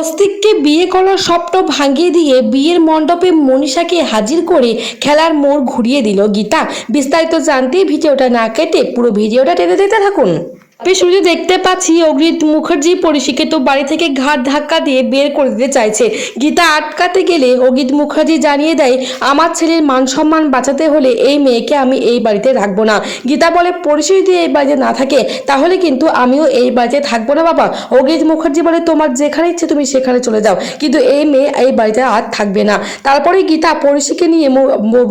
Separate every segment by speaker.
Speaker 1: স্বস্তিককে বিয়ে করার স্বপ্ন ভাঙিয়ে দিয়ে বিয়ের মণ্ডপে মনীষাকে হাজির করে খেলার মোড় ঘুরিয়ে দিল গীতা। বিস্তারিত জানতে ভিডিওটা না কেটে পুরো ভিডিওটা টেনে দিতে থাকুন। শুরুতে দেখতে পাচ্ছি অগ্রিত মুখার্জি পরিষিকে তো বাড়ি থেকে ঘাট ধাক্কা দিয়ে বের করে দিতে চাইছে। গীতা আটকাতে গেলে অগ্রিত মুখার্জি জানিয়ে দেয়, আমার ছেলের মান সম্মান বাঁচাতে হলে এই মেয়েকে আমি এই বাড়িতে রাখব না। গীতা বলে পরিষি যদি এই বাড়িতে না থাকে, তাহলে কিন্তু আমিও এই বাড়িতে থাকব না বাবা। অগ্রিত মুখার্জি বলে, তোমার যেখানে ইচ্ছে তুমি সেখানে চলে যাও। কিন্তু এই মেয়ে এই বাড়িতে আর থাকবে না। তারপরে গীতা পরিষিকে নিয়ে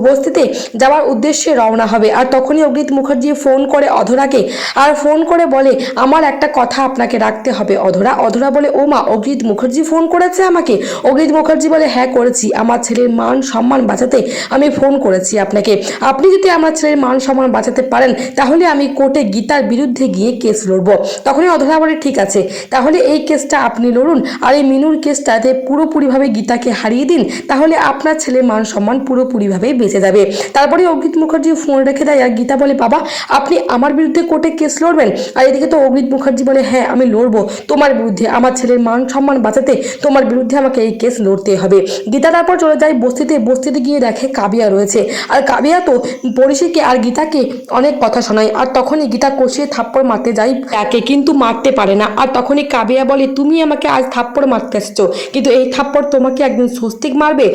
Speaker 1: বস্তিতে যাওয়ার উদ্দেশ্যে রওনা হবে। আর তখনই অগ্রিত মুখার্জি ফোন করে অধরাকে, আর ফোন করে বলে, আমার একটা কথা আপনাকে রাখতে হবে, অধরা। অধরা বলে, ও মা, অগ্রিত মুখার্জি ফোন করেছে আমাকে? অগ্রিত মুখার্জি বলে হ্যাঁ করেছি। আমার ছেলের মান সম্মান বাঁচাতে আমি ফোন করেছি আপনাকে। আপনি যদি আমার ছেলের মান সম্মান বাঁচাতে পারেন, তাহলে আমি কোর্টে গীতার বিরুদ্ধে গিয়ে কেস লড়বো। তখনই অধরা বলে, ঠিক আছে। তাহলে এই কেসটা আপনি লড়ুন আর এই মিনুর কেসটাতে পুরোপুরিভাবে গীতাকে হারিয়ে দিন। তাহলে আপনার ছেলের মান সম্মান পুরোপুরিভাবে বেঁচে যাবে। তারপরে অগ্রিত মুখার্জি ফোন রেখে দেয় আর গীতা বলে, বাবা, আপনি আমার বিরুদ্ধে কোর্টে কেস লড়বেন? আর এদিকে তো অগ্রিত মুখার্জি বলে হ্যাঁ আমি লড়বো। তোমার বিরুদ্ধে আমার ছেলের মান সম্মান বাঁচাতে তোমার বিরুদ্ধে আমাকে এই কেস লড়তে হবে। গীতা তারপর চলে যায় বস্তিতে। বস্তিতে গিয়ে দেখে কাবিয়া রয়েছে। আর কাবিয়া তো পরিষেকে আর গীতাকে অনেক কথা শোনায়। আর তখনই গীতা কষিয়ে থাপ্পড় মারতে যায়। তাকে কিন্তু মারতে পারে না। আর তখনই কাবিয়া বলে, তুমি আমাকে আজ থাপ্পড় মারতে এসছো। কিন্তু এই থাপ্পড় তোমাকে একদিন স্বস্তিক মারবে?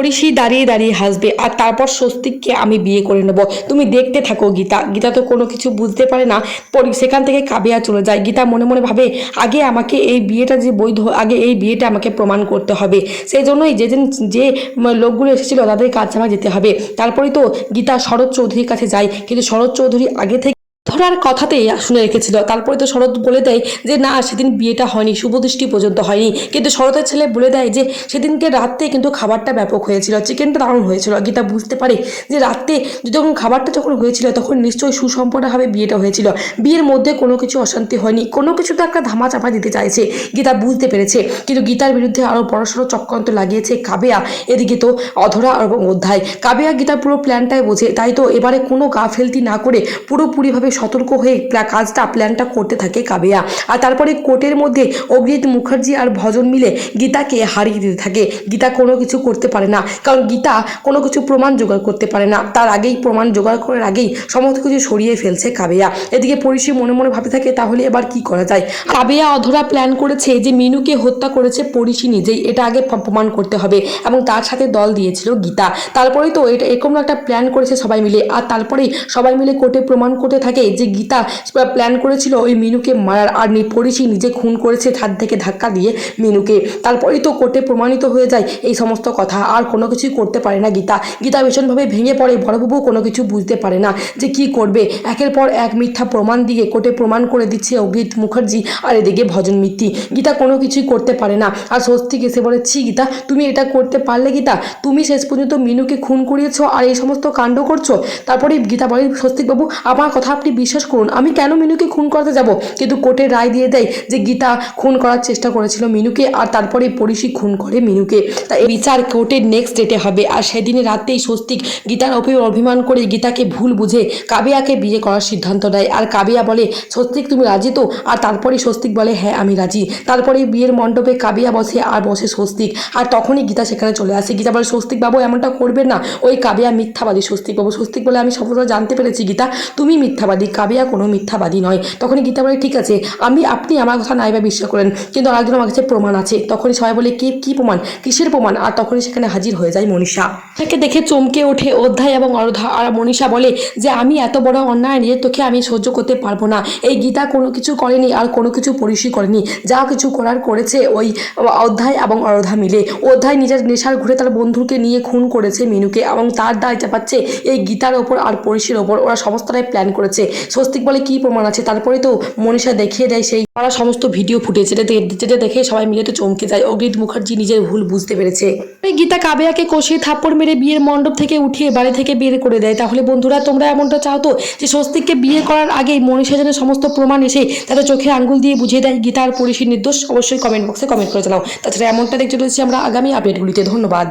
Speaker 1: পরিষি দাঁড়িয়ে দাঁড়িয়ে হাসবে। আর তারপর স্বস্তিককে আমি বিয়ে করে নেব। তুমি দেখতে থাকো, গীতা। গীতা তো কোনো কিছু বুঝতে পারে না। পরি সেখান থেকে কাবিয়া চলে যায়। গীতা মনে মনে ভাবে, আগে আমাকে এই বিয়েটা যে বৈধ, আগে এই বিয়েটা আমাকে প্রমাণ করতে হবে। সেই জন্যই যে যেদিন যে লোকগুলো এসেছিল, তাদের কাছে আমার যেতে হবে। তারপরেই তো গীতা শরৎ চৌধুরীর কাছে যায়। কিন্তু শরৎ চৌধুরী আগে থেকে ধরার কথাতেই শুনে রেখেছিল। তারপরে তো শরৎ বলে দেয় যে, না, সেদিন বিয়েটা হয়নি শুভদৃষ্টি পর্যন্ত হয়নি। কিন্তু শরতের ছেলে বলে দেয় যে, সেদিনকে রাত্রে কিন্তু খাবারটা ব্যাপক হয়েছিল, চিকেনটা দারুণ হয়েছিল। গীতা বুঝতে পারে যে রাত্রে যখন খাবারটা যখন হয়েছিল, তখন নিশ্চয়ই সুসম্পন্নভাবে বিয়েটা হয়েছিল। বিয়ের মধ্যে কোনো কিছু অশান্তি হয়নি, কোনো কিছু তো একটা ধামা চাপা দিতে চাইছে, গীতা বুঝতে পেরেছে। কিন্তু গীতার বিরুদ্ধে আরও বড়সড় চক্রান্ত লাগিয়েছে কাবেয়া। এদিকে তো অধরা এবং অধ্যায়। কাবেয়া গীতার পুরো প্ল্যানটাই বোঝে, তাই তো এবারে কোনো গাফেলতি না করে পুরোপুরিভাবে সতর্ক হয়ে কাজটা প্ল্যানটা করতে থাকে কাবেয়া। আর তারপরে কোর্টের মধ্যে অগ্রিত মুখার্জি আর ভজন মিলে গীতাকে হারিয়ে দিতে থাকে। গীতা কোনো কিছু করতে পারে না, কারণ গীতা কোনো কিছু প্রমাণ জোগাড় করতে পারে না। তার আগেই প্রমাণ জোগাড় করার আগেই সমস্ত কিছু সরিয়ে ফেলছে কাবেয়া। এদিকে পরিষি মনে মনে ভাবতে থাকে, তাহলে এবার কি করা যায়? কাবেয়া অধরা প্ল্যান করেছে যে মিনুকে হত্যা করেছে পরিষি নিজেই। এটা আগে প্রমাণ করতে হবে এবং তার সাথে দল দিয়েছিল গীতা। তারপরেই তো এটা এরকম একটা প্ল্যান করেছে সবাই মিলে। আর তারপরেই সবাই মিলে কোর্টে প্রমাণ করতে থাকে যে গীতা প্ল্যান করেছিল, ওই মিনুকে মারার। আর পরিষি নিজে খুন করেছে ছাদ থেকে ধাক্কা দিয়ে মিনুকে। তারপরেই তো কোর্টে প্রমাণিত হয়ে যায় এই সমস্ত কথা। আর কোনো কিছুই করতে পারে না গীতা। গীতা ভীষণভাবে ভেঙে পড়ে, বড়বাবু কোনো কিছু বুঝতে পারে না যে কি করবে। একের পর এক মিথ্যা প্রমাণ দিয়ে কোর্টে প্রমাণ করে দিচ্ছে অগ্রিত মুখার্জি আর এদিকে ভজন মিত্তি। গীতা কোনো কিছুই করতে পারে না। আর স্বস্তিক এসে বলে, ছি গীতা, তুমি এটা করতে পারলে গীতা? তুমি শেষ পর্যন্ত মিনুকে খুন করিয়েছো আর এই সমস্ত কাণ্ড করছ? তারপরে গীতা বলে, স্বস্তিকবাবু, আমার কথা আপনি বিশ্বাস করুন, আমি কেন মিনুকে খুন করতে যাব? কিন্তু কোর্টে রায় দিয়ে দেয় যে গীতা খুন করার চেষ্টা করেছিল মিনুকে আর তারপরে পরিষি খুন করে মিনুকে। তা এই বিচার কোর্টের নেক্সট ডেটে হবে আর সেদিনে রাতেই স্বস্তিক গীতার অপি অভিমান করে গীতাকে ভুল বুঝে কাবিয়াকে বিয়ে করার সিদ্ধান্ত দেয় আর কাবিয়া বলে, স্বস্তিক, তুমি রাজি তো? আর তারপরে স্বস্তিক বলে হ্যাঁ আমি রাজি। তারপরে বিয়ের মণ্ডপে কাবিয়া বসে আর বসে স্বস্তিক। আর তখনই গীতা সেখানে চলে আসে। গীতা বলে, স্বস্তিক বাবু, এমনটা করবে না। ওই কাবিয়া মিথ্যাবাদী স্বস্তিক বাবু। স্বস্তিক বলে, আমি সফলতা জানতে পেরেছি গীতা। তুমি মিথ্যাবাদী কাবিয়া কোনো মিথ্যাবাদী নয়। তখনই গীতা বলে, ঠিক আছে, আমি, আপনি আমার কথা নাই বা বিশ্বাস করেন, কিন্তু আরেকজন আমার কাছে প্রমাণ আছে। তখনই সবাই বলে, কে, কী প্রমাণ? কিসের প্রমাণ? আর তখনই সেখানে হাজির হয়ে যায় মনীষা। তাকে দেখে চমকে ওঠে অধ্যায় এবং অর্ধা। আর মনীষা বলে, যে আমি এত বড় অন্যায় নিয়ে তোকে আমি সহ্য করতে পারব না। এই গীতা কোনো কিছু করেনি আর কোনো কিছু পরিশি করেনি। যা কিছু করার করেছে ওই অধ্যায় এবং অর্ধা মিলে। অধ্যায় নিজের নেশার ঘুরে তার বন্ধুকে নিয়ে খুন করেছে মিনুকে এবং তার দায় চাপাচ্ছে এই গীতার ওপর আর পরিশির ওপর। ওরা সমস্তটাই প্ল্যান করেছে। স্বস্তিক বলে কি প্রমাণ আছে? তারপরে তো মনীষা দেখিয়ে দেয় সেই তারা সমস্ত ভিডিও ফুটেজ। যেটা দেখে সবাই মিলে তো চমকে যায়। অগ্রিত মুখার্জি নিজের ভুল বুঝতে পেরেছে। গীতা কাবেয়াকে কষিয়ে থাপ্পড় মেরে বিয়ের মণ্ডপ থেকে উঠিয়ে বাড়ি থেকে বের করে দেয়। তাহলে বন্ধুরা, তোমরা এমনটা চাও তো যে স্বস্তিককে বিয়ে করার আগেই মনীষা যেন সমস্ত প্রমাণ এসে তাদের চোখে আঙ্গুল দিয়ে বুঝিয়ে দেয়। গীতার আর নির্দোষ অবশ্যই কমেন্ট বক্সে কমেন্ট করে জানাও। তাছাড়া এমনটা দেখতে রয়েছে আমরা আগামী আপডেটগুলিতে ধন্যবাদ।